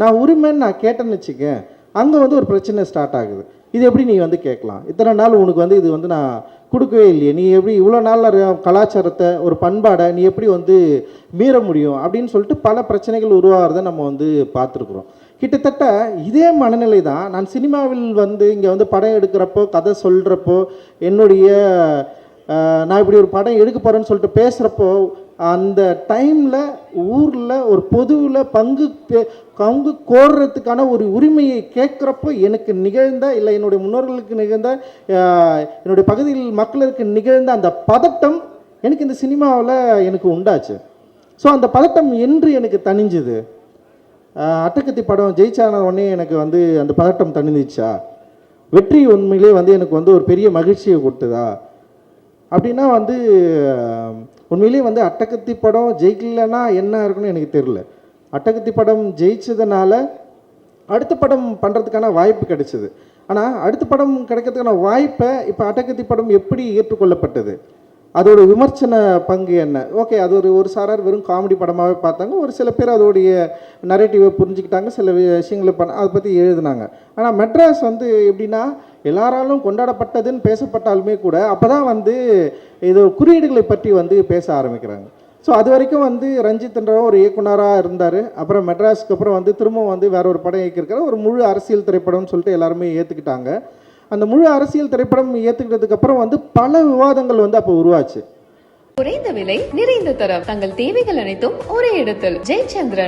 நான் உரிமைன்னு நான் கேட்டேன்னு வச்சுக்கேன் அங்கே வந்து ஒரு பிரச்சனை ஸ்டார்ட் ஆகுது. இது எப்படி நீ வந்து கேட்கலாம்? இத்தனை நாள் உனக்கு வந்து இது வந்து நான் கொடுக்கவே இல்லையே. நீ எப்படி இவ்வளோ நாளில் கலாச்சாரத்தை ஒரு பண்பாடை நீ எப்படி வந்து மீற முடியும்? அப்படின்னு சொல்லிட்டு பல பிரச்சனைகள் உருவாகிறத நம்ம வந்து பார்த்துருக்குறோம். கிட்டத்தட்ட இதே மனநிலை தான் நான் சினிமாவில் வந்து இங்கே வந்து படம் எடுக்கிறப்போ கதை சொல்கிறப்போ என்னுடைய நான் இப்படி ஒரு படம் எடுக்க போகிறேன்னு சொல்லிட்டு பேசுகிறப்போ அந்த டைமில் ஊரில் ஒரு பொதுவில் பங்கு பங்கு கோர்றதுக்கான ஒரு உரிமையை கேட்குறப்போ எனக்கு நிகழ்ந்த இல்லை என்னுடைய முன்னோர்களுக்கு நிகழ்ந்த என்னுடைய பகுதியில் மக்களுக்கு நிகழ்ந்த அந்த பதட்டம் எனக்கு இந்த சினிமாவில் எனக்கு உண்டாச்சு. ஸோ அந்த பதட்டம் என்று எனக்கு தணிஞ்சுது. அட்டக்கத்தி அட்டகத்தி படம் ஜெயிச்சான உடனே எனக்கு வந்து அந்த பதட்டம் தணிஞ்சிச்சா? வெற்றி உண்மையிலே வந்து எனக்கு வந்து ஒரு பெரிய மகிழ்ச்சியை கொடுத்ததா? அப்படின்னா வந்து உண்மையிலேயே வந்து அட்டகத்தி படம் ஜெயிக்கலைன்னா என்ன இருக்குன்னு எனக்கு தெரியல. அட்டகத்தி படம் ஜெயிச்சதுனால அடுத்த படம் பண்ணுறதுக்கான வாய்ப்பு கிடைச்சிது. ஆனால் அடுத்த படம் கிடைக்கிறதுக்கான வாய்ப்பை இப்போ அட்டகத்தி படம் எப்படி ஏற்றுக்கொள்ளப்பட்டது? அதோட விமர்சன பங்கு என்ன? ஓகே அது ஒரு ஒரு சாரார் வெறும் காமெடி படமாகவே பார்த்தாங்க. ஒரு சில பேர் அதோடைய நரேட்டிவை புரிஞ்சுக்கிட்டாங்க. சில விஷயங்களை பண்ண அதை பற்றி எழுதினாங்க. ஆனால் மெட்ராஸ் வந்து எப்படின்னா எல்லாராலும் கொண்டாடப்பட்டதுன்னு பேசப்பட்டாலுமே கூட அப்போ தான் வந்து இது குறியீடுகளை பற்றி வந்து பேச ஆரம்பிக்கிறாங்க. ஸோ அது வரைக்கும் வந்து ரஞ்சித்ன்ற ஒரு இயக்குனராக இருந்தார். அப்புறம் மெட்ராஸ்க்கு அப்புறம் வந்து திரும்பவும் வந்து வேற ஒரு படம் இயக்கியிருக்காரு. ஒரு முழு அரசியல் திரைப்படம்னு சொல்லிட்டு எல்லாருமே ஏற்றுக்கிட்டாங்க அந்த முழு அரசியல் திரைப்படம் ஏற்றுக்கிட்டதுக்கப்புறம் வந்து பல விவாதங்கள் வந்து அப்போ உருவாச்சு. குறைந்த விலை நிறைந்த தரம். தங்கள் தேவைகள் அனைத்தும் ஒரே இடத்தில். ஜெயச்சந்திரன்.